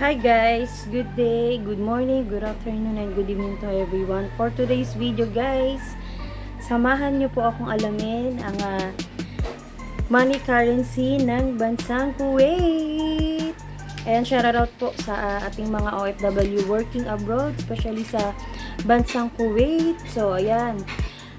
Hi guys! Good day, good morning, good afternoon, and good evening to everyone. For today's video guys, samahan niyo po akong alamin ang ah, money currency ng bansang Kuwait. Ayan, shoutout po sa ah, ating mga OFW working abroad, especially sa bansang Kuwait. So, ayan.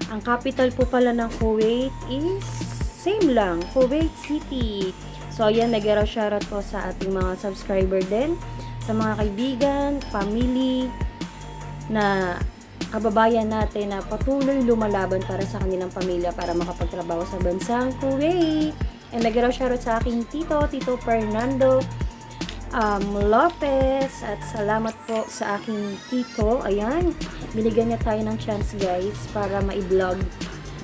Ang capital po pala ng Kuwait is same lang, Kuwait City. So, ayan, nag-araw shoutout po sa ating mga subscriber din, sa mga kaibigan, family, na kababayan natin na patuloy lumalaban para sa kanilang pamilya para makapagtrabaho sa bansang Kuwait. And nag-araw shoutout sa aking tito, Tito Fernando um, Lopez. At salamat po sa aking tito. Ayan, binigyan niya tayo ng chance guys para ma-vlog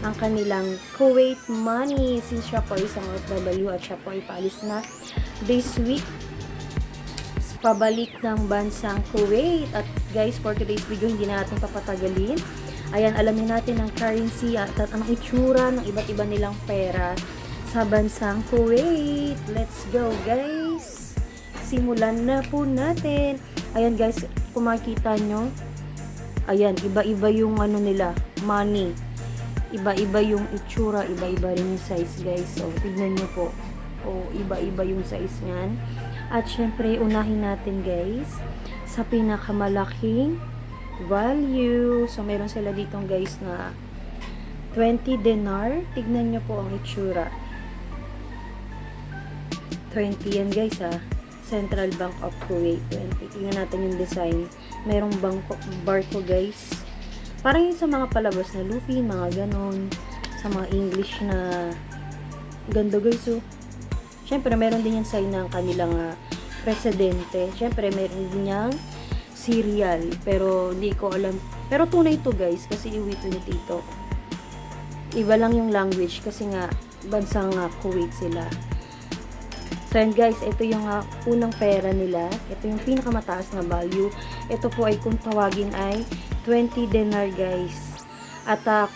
ang kanilang Kuwait money since siya po isang OFW at siya po ay na this week pabalik ng bansang Kuwait. At guys, for today's video, hindi na natin papatagalin. Ayan, alamin natin ang currency at, at ang itsura ng iba't iba nilang pera sa bansang Kuwait. Let's go, guys! Simulan na po natin. Ayan, guys, kung makikita nyo, ayan, iba-iba yung ano nila, money. Iba-iba yung itsura, iba-iba rin yung size, guys. So, tignan nyo po. O, iba-iba yung size niyan. At syempre, unahin natin guys sa pinakamalaking value. So, meron sila ditong guys na 20 dinar. Tignan nyo po ang itsura. 20 yan guys ah. Central Bank of Kuwait 20. Tingnan natin yung design. Merong bangko, barko guys. Parang yung sa mga palabas na lupin, mga ganon. Sa mga English na ganda guys oh. Siyempre, meron din yung sign ng kanilang ah, presidente. Siyempre, meron din niyang serial. Pero, hindi ko alam. Pero, tunay to guys. Kasi iwi to ni Tito. Iba lang yung language. Kasi nga, bansang uh, Kuwait sila. So, yan guys. Ito yung ah, unang pera nila. Ito yung pinakamataas na value. Ito po ay kung tawagin ay 20 dinar guys. At ah,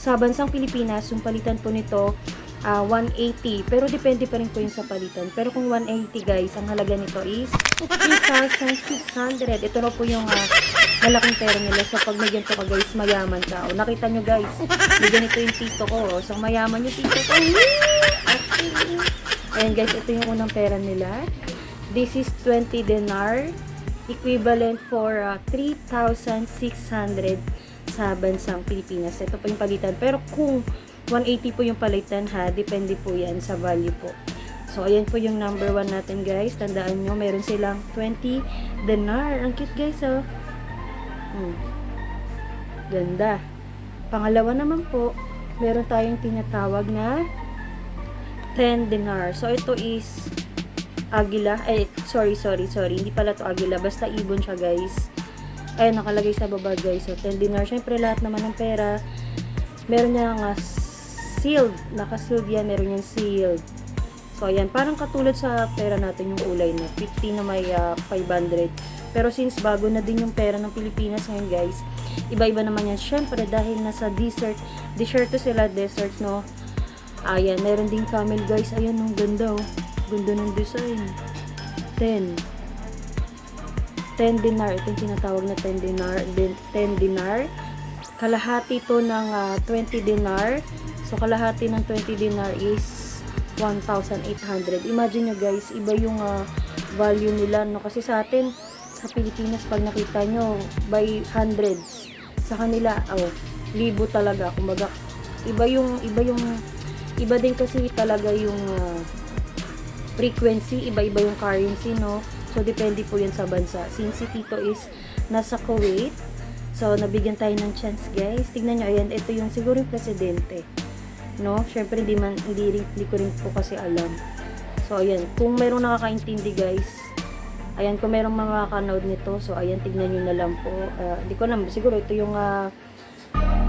sa bansang Pilipinas, yung palitan po nito ah 180. Pero depende pa rin po yung sa palitan. Pero kung 180 guys, ang halaga nito is 3,600. Ito na po yung ah, malaking pera nila. So pag may ganito ka guys, mayaman ka. O nakita nyo guys, may ganito yung tito ko. So mayaman yung tito ko. Woo! Ayan guys, ito yung unang pera nila. This is 20 dinar. Equivalent for ah, 3,600 sa bansang Pilipinas. Ito po yung palitan. Pero kung 180 po yung palitan ha. Depende po yan sa value po. So, ayan po yung number 1 natin guys. Tandaan nyo, meron silang 20 dinar. Ang cute guys oh. Hmm. Ganda. Pangalawa naman po, meron tayong tinatawag na 10 dinar. So, ito is agila. Eh, sorry, sorry, sorry. Hindi pala to agila. Basta ibon siya guys. Ayan, nakalagay sa baba guys. So, 10 dinar. Siyempre, lahat naman ng pera, meron niya nga sealed. Naka-sealed yan. Meron yan sealed. So, ayan. Parang katulad sa pera natin yung kulay na 50 na may ah, 500. Pero since bago na din yung pera ng Pilipinas ngayon guys, iba-iba naman yan. Siyempre, dahil nasa desert, desert to sila, desert no. Ayan, meron din camel guys. Ayan, ang ganda oh. Ganda ng design. 10. 10 dinar. Ito yung tinatawag na 10 dinar. din- 10 dinar. Kalahati to ng ah, 20 dinar. So, kalahati ng 20 dinar is 1,800. Imagine nyo guys, iba yung ah, value nila. No? Kasi sa atin, sa Pilipinas, pag nakita nyo, by hundreds. Sa kanila, oh, libo talaga. Kumbaga, iba yung, iba yung, iba din kasi talaga yung ah, frequency, iba-iba yung currency, no? So, depende po yan sa bansa. Since si Tito is nasa Kuwait, so, nabigyan tayo ng chance, guys. Tignan nyo, ayan, ito yung siguro yung presidente. No? Siyempre, hindi, man, hindi, hindi ko rin po kasi alam. So, ayan, kung mayroong nakakaintindi, guys, ayan, kung mayroong mga kanood nito, so, ayan, tignan nyo na lang po. Ah, Hindi ko alam, siguro ito yung, ah,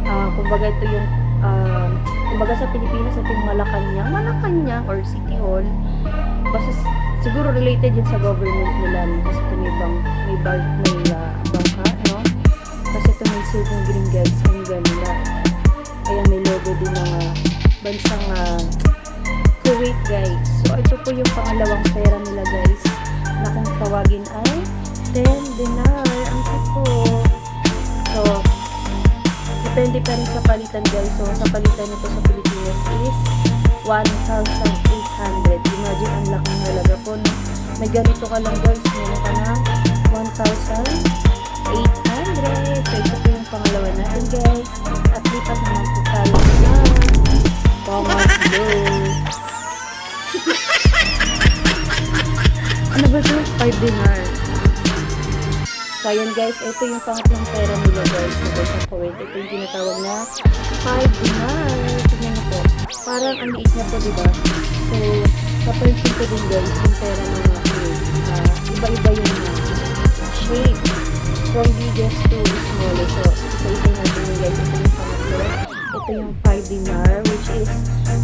ah, kumbaga ito yung, ah, kumbaga sa Pilipinas, yung Malacanang, Malacanang, or City Hall. Basta siguro related yun sa government nila, kasi ito may bang, may bag, may ah, bangka, no? Kasi ito may silver green guys, ang ganda. Ayan, may logo din ng ah, bansang ah, Kuwait guys. So, ito po yung pangalawang pera nila guys, na kung tawag tawagin ay 10 dinar. Ang po. So, depende pa rin sa palitan guys. So, sa palitan nito sa Pilipinas is 1,800. Imagine, ang laking halaga po. May ganito ka lang guys. Meron ka na 1,800. So, ito po yung pangalawa natin guys. At lipat naman po tayo sa pangatlo. ano ba ito? 5 dinar. So, ayan guys, ito yung pangatlong pera nila guys sa Bosang Kuwait. Ito yung tinatawag na 5 dinar. Tingnan niyo po. Parang ang liit niya po, di ba? So, kapansin ko din guys, yung pera ng mga Kuwait. Ah, iba-iba yung shape. From biggest to smallest. So, isa-isa natin yung guys. Ito yung pangatlo. Ito yung 5 dinar, which is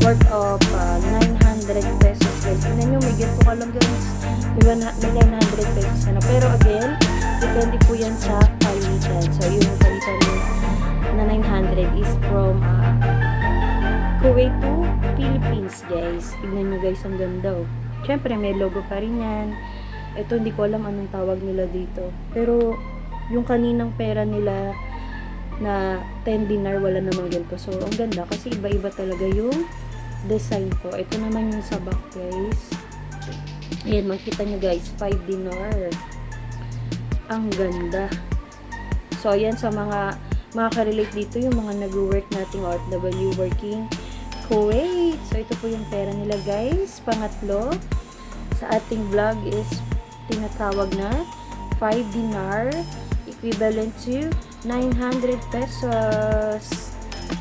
worth of ah, 900 pesos guys. Tingnan nyo, may ganito ka lang guys. May 100 may 900 pesos na. Pero again, depende po yan sa palitan. So, yung palitan na 900 is from ah, Kuwait to Philippines, guys. Tignan nyo guys, ang ganda oh. Siyempre, may logo pa rin yan. Ito, hindi ko alam anong tawag nila dito. Pero, yung kaninang pera nila na 10 dinar, wala namang ganito. So, ang ganda kasi iba-iba talaga yung design ko. Ito naman yung sa back, guys. Ayan, makita nyo guys, 5 dinar. Ang ganda. So, ayan sa mga makaka-relate dito yung mga nag-work nating OFW working Kuwait. So, ito po yung pera nila guys. Pangatlo, sa ating vlog is tinatawag na 5 dinar equivalent to 900 pesos.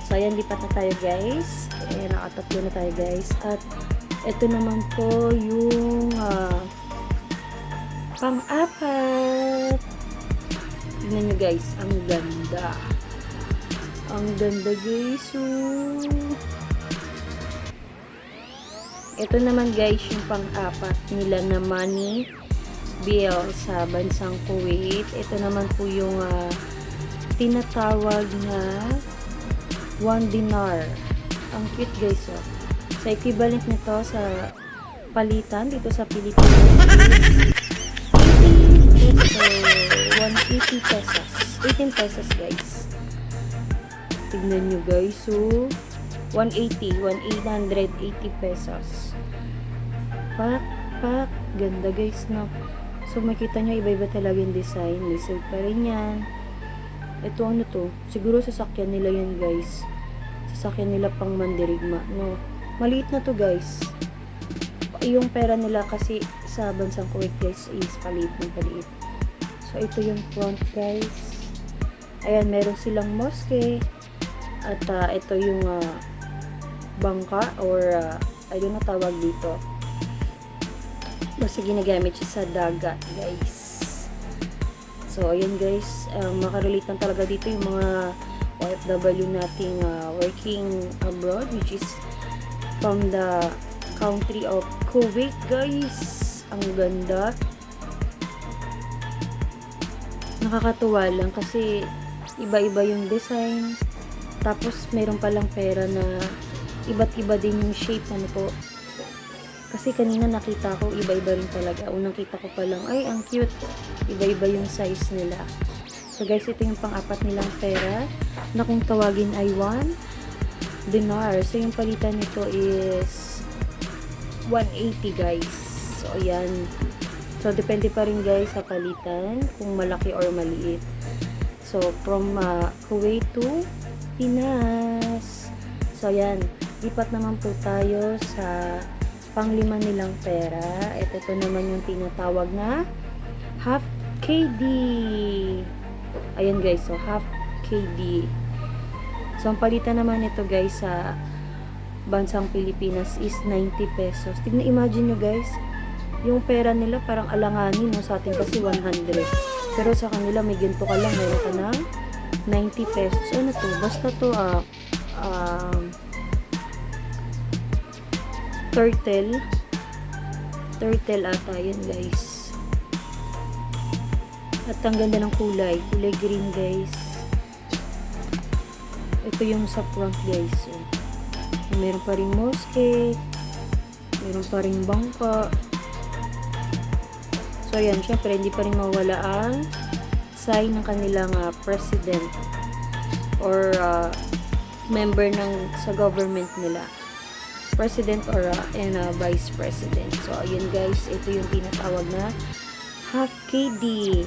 So, ayan, lipat na tayo guys. Ayan, nakatatlo na tayo guys. At ito naman po yung ah, pang-apat. Tingnan nyo guys, ang ganda. Ang ganda guys. Ito naman guys, yung pang-apat nila na money bill sa bansang Kuwait. Ito naman po yung ah, tinatawag na 1 dinar. Ang cute guys. Oh. Sa equivalent nito sa palitan dito sa Pilipinas 80 pesos. 180 pesos. 18 pesos guys. Tignan nyo guys. So, 180. 1,880 pesos. Pak, pak. Ganda guys, no? So, makita nyo, iba-iba talaga yung design. Lizard pa rin yan. Ito ano to? Siguro sasakyan nila yan guys. Sasakyan nila pang mandirigma, no? Maliit na to guys. Yung pera nila kasi sa bansang Kuwait guys is paliit ng paliit. So, ito yung front guys. Ayan, meron silang mosque. At ah, ito yung ah, bangka or ah, I don't tawag dito. Basta ginagamit siya sa dagat, guys. So, ayun guys, um, makarelate lang talaga dito yung mga OFW nating ah, working abroad, which is from the country of Kuwait, guys. Ang ganda. Nakakatuwa lang kasi iba-iba yung design. Tapos, meron palang pera na iba't iba din yung shape, ano po. Kasi kanina nakita ko, iba-iba rin talaga. Unang kita ko pa lang, ay, ang cute. Iba-iba yung size nila. So guys, ito yung pang-apat nilang pera na kung tawagin ay 1 dinar. So yung palitan nito is 180 guys. So ayan. So depende pa rin guys sa palitan kung malaki or maliit. So from uh, Kuwait to Pinas. So ayan. Lipat naman po tayo sa panglima nilang pera. Ito, ito naman yung tinatawag na half KD. Ayan guys, so half KD. So, ang palitan naman nito guys sa bansang Pilipinas is 90 pesos. Tignan, imagine nyo guys, yung pera nila parang alanganin, no? sa atin kasi 100. Pero sa kanila may ginto ka lang, meron ka ng 90 pesos. Ano to? Basta to, ah, um, turtle. Turtle ata yan guys. At ang ganda ng kulay. Kulay green guys. Ito yung sa front guys. So, meron pa rin mosque. Meron pa rin bangka. So, ayan, syempre, hindi pa rin mawala ang sign ng kanilang ah, president or ah, member ng sa government nila. President or ah, and ah, vice president. So, ayun guys, ito yung tinatawag na half KD.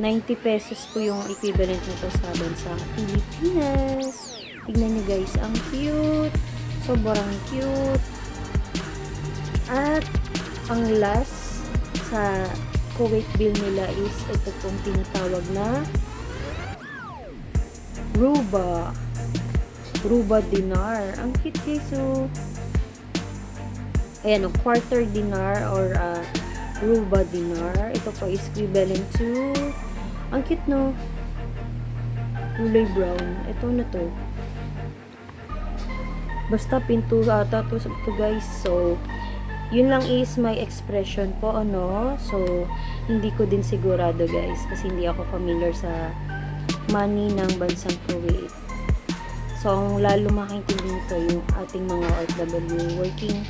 90 pesos po yung equivalent nito sa bansang Pilipinas. Tignan nyo guys, ang cute. Sobrang cute. At ang last sa Kuwait bill nila is ito pong tinatawag na Ruba. Ruba dinar. Ang cute guys, so ayan, oh, quarter dinar or uh, Ruba dinar. Ito po is equivalent to ang cute no kulay brown. Ito na to. Basta pinto ata to, to guys. So, yun lang is my expression po, ano. So, hindi ko din sigurado guys. Kasi hindi ako familiar sa money ng bansang Kuwait. So, ang lalo makintindi nito yung ating mga OFW working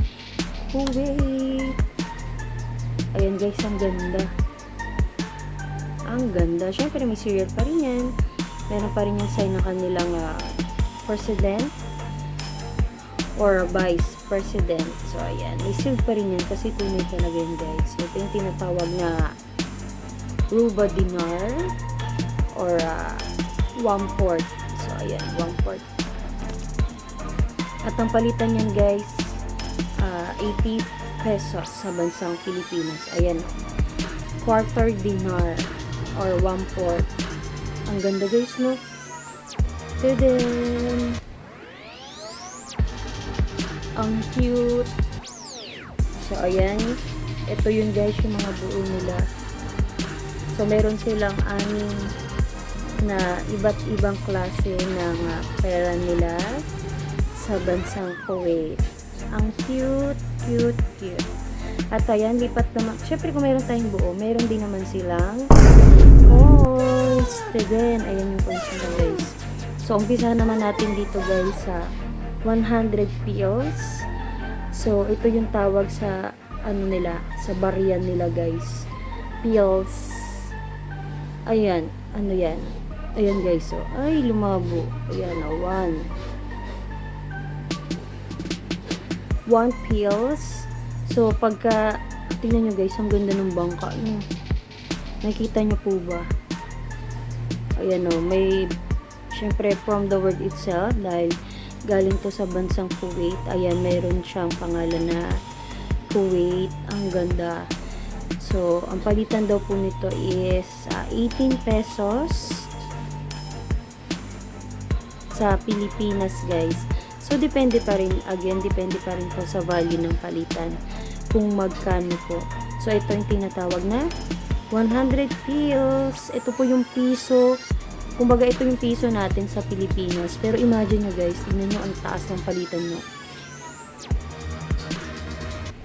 Kuwait. Ayan guys, ang ganda. Ang ganda. Siyempre, may serial pa rin yan. Meron pa rin yung sign ng kanilang ah, president or vice president. So, ayan. May pa rin yan kasi tunay talaga yun, guys. Ito yung tinatawag na Ruba dinar or uh, one port. So, ayan, one port. At ang palitan niyan, guys, ah, 80 pesos sa bansang Pilipinas. Ayan, quarter dinar or one port. Ang ganda, guys, no? Tadam! Ang cute. So, ayan. Ito yun, guys, yung mga buo nila. So, meron silang aning na iba't ibang klase ng ah, pera nila sa bansang Kuwait. Ang cute, cute, cute. At ayan, lipat naman. Siyempre, kung meron tayong buo, meron din naman silang coins. Then, ayan yung coins nila, guys. So, umpisa naman natin dito, guys, sa 100 pills. So, ito yung tawag sa, ano nila, sa bariyan nila, guys. Pills. Ayan, ano yan? Ayan, guys, so, ay, lumabo. Ayan, oh, one. One pills. So, pagka, tingnan nyo, guys, ang ganda ng bangka nyo. Nakikita nyo po ba? Ayan, oh, may, syempre, from the word itself, dahil galing to sa bansang Kuwait. Ayan, mayroon siyang pangalan na Kuwait. Ang ganda. So, ang palitan daw po nito is ah, 18 pesos sa Pilipinas, guys. So, depende pa rin, again, depende pa rin po sa value ng palitan kung magkano po. So, ito yung tinatawag na 100 pills. Ito po yung piso Kumbaga, ito yung piso natin sa Pilipinas. Pero imagine nyo guys, tingnan nyo ang taas ng palitan nyo.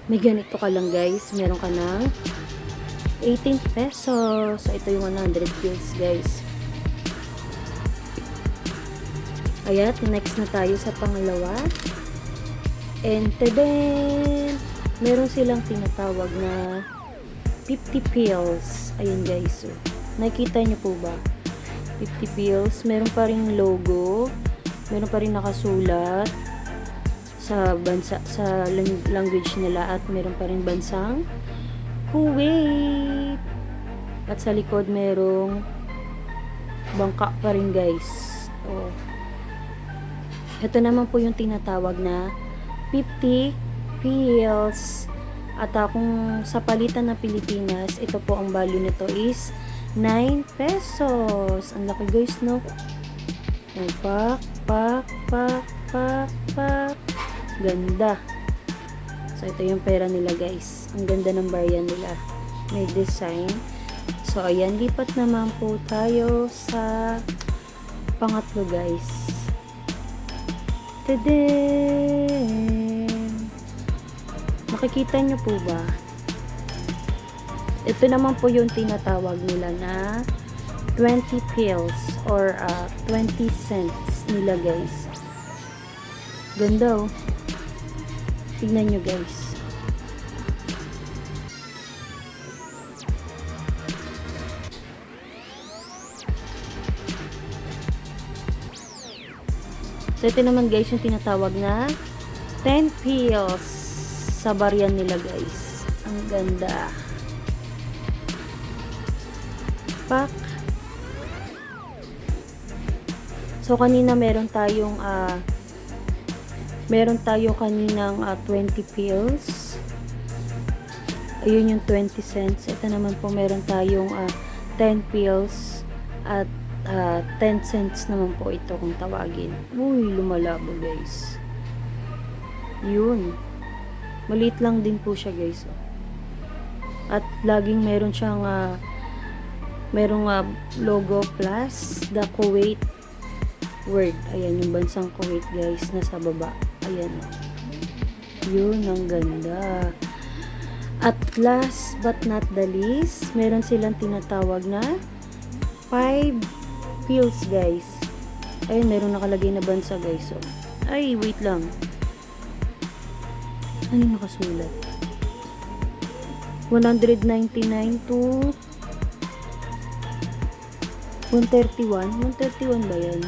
May ganito ka lang guys. Meron ka ng 18 pesos. So, ito yung 100 pills guys. Ayan, next na tayo sa pangalawa. And then, meron silang tinatawag na 50 pills. Ayan guys. So, nakikita nyo po ba? 50 pills. Meron pa rin logo. Meron pa rin nakasulat sa bansa sa lang- language nila at meron pa rin bansang Kuwait. At sa likod merong bangka pa rin guys. Oh. Ito naman po yung tinatawag na 50 pills. At uh, kung sa palitan ng Pilipinas, ito po ang value nito is 9 pesos. Ang laki guys, no? Ayan, pak, pak, pak, pak, pak. Ganda. So, ito yung pera nila guys. Ang ganda ng bariyan nila. May design. So, ayan, lipat naman po tayo sa pangatlo guys. Tadam! Makikita nyo po ba? Ito naman po yung tinatawag nila na 20 pills or ah, uh, 20 cents nila guys. Ganda oh. Tignan nyo guys. So ito naman guys yung tinatawag na 10 pills sa baryan nila guys. Ang ganda. Pak. So, kanina meron tayong ah meron tayo kaninang ah, 20 pills. Ayun yung 20 cents. Ito naman po meron tayong ah, 10 pills at ah, 10 cents naman po ito kung tawagin. Uy, lumalabo guys. Yun. Maliit lang din po siya guys. oh. At laging meron siyang ah, merong ah, logo plus the Kuwait word. Ayan yung bansang Kuwait guys nasa baba. Ayan. oh. Yun, ang ganda. At last but not the least, meron silang tinatawag na 5 pills guys. Ayun, meron nakalagay na bansa guys. So, ay, wait lang. Ano nakasulat? 199 to 131. 131 ba yan?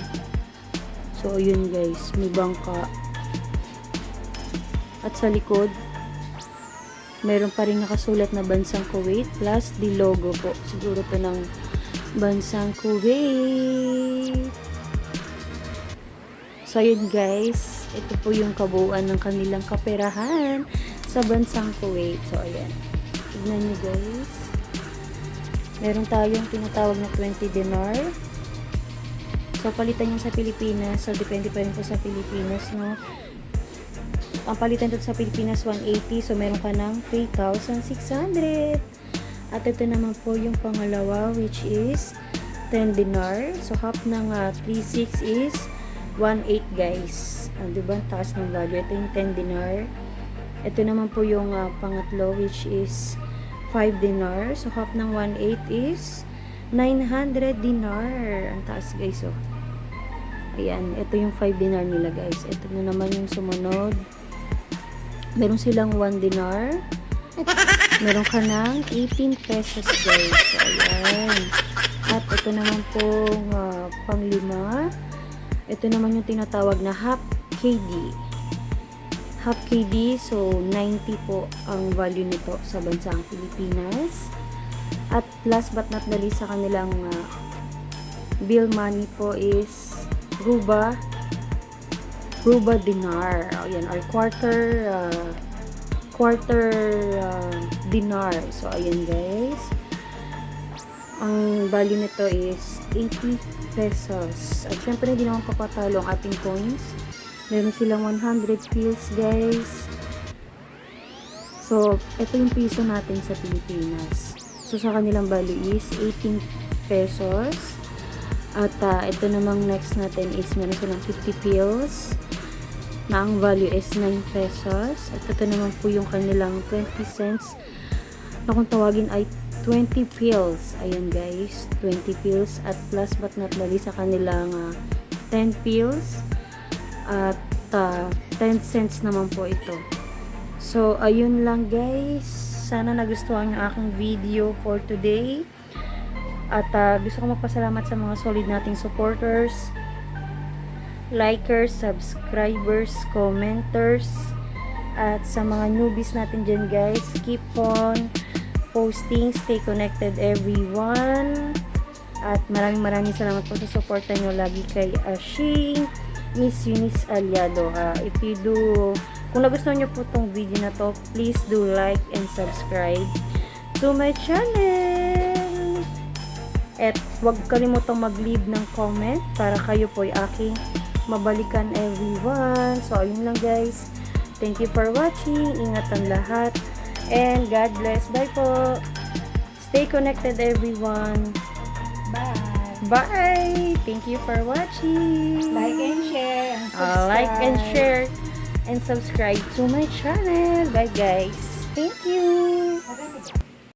So, ayun guys. May bangka. At sa likod, meron pa rin nakasulat na bansang Kuwait plus the logo po. Siguro po ng bansang Kuwait. So, yun guys. Ito po yung kabuuan ng kanilang kaperahan sa bansang Kuwait. So, ayan. Tignan nyo guys. Meron tayong tinatawag na 20 dinar. So, palitan yan sa Pilipinas. So, depende pa rin po sa Pilipinas, no? Ang palitan dito sa Pilipinas, 180. So, meron ka ng 3,600. At ito naman po yung pangalawa, which is 10 dinar. So, half ng uh, 3,6 is 1,8 guys. Uh, diba? Taas ng value. Ito yung 10 dinar. Ito naman po yung uh, pangatlo, which is 5 dinar. So, half ng 1,8 is 900 dinar. Ang taas guys, oh. Ayan, ito yung 5 dinar nila guys. Ito na naman yung sumunod. Meron silang 1 dinar. Meron ka ng 18 pesos guys. So, ayan. At ito naman pong uh, panglima. Ito naman yung tinatawag na half KD. Half KD, so 90 po ang value nito sa bansang Pilipinas. At last but not the least sa kanilang uh, bill money po is Ruba Ruba dinar. Ayan, or quarter uh, quarter uh, dinar. So, ayan guys. Ang value nito is 80 pesos. At syempre, hindi naman papatalo ang ating coins. Meron silang 100 pills, guys. So, ito yung piso natin sa Pilipinas. So, sa kanilang value is 18 pesos. At uh, ito namang next natin is meron silang 50 pills na ang value is 9 pesos. At ito naman po yung kanilang 20 cents na kung tawagin ay 20 pills. Ayan guys, 20 pills. At plus but not least sa kanilang uh, 10 pills. At uh, 10 cents naman po ito. So, ayun lang guys. Sana nagustuhan yung aking video for today. At uh, gusto ko magpasalamat sa mga solid nating supporters, likers, subscribers, commenters, at sa mga newbies natin dyan guys. Keep on posting. Stay connected everyone. At maraming maraming salamat po sa suporta nyo lagi kay Ashing, Miss Eunice Aliado. Uh, if you do, kung nagustuhan nyo po tong video na to, please do like and subscribe to my channel. At huwag kalimutang mag-leave ng comment para kayo po ay aking mabalikan everyone. So, ayun lang guys. Thank you for watching. Ingat ang lahat. And God bless. Bye po. Stay connected everyone. Bye. Thank you for watching. Like and share and Uh, subscribe. like and share and subscribe to my channel. Bye guys. Thank you.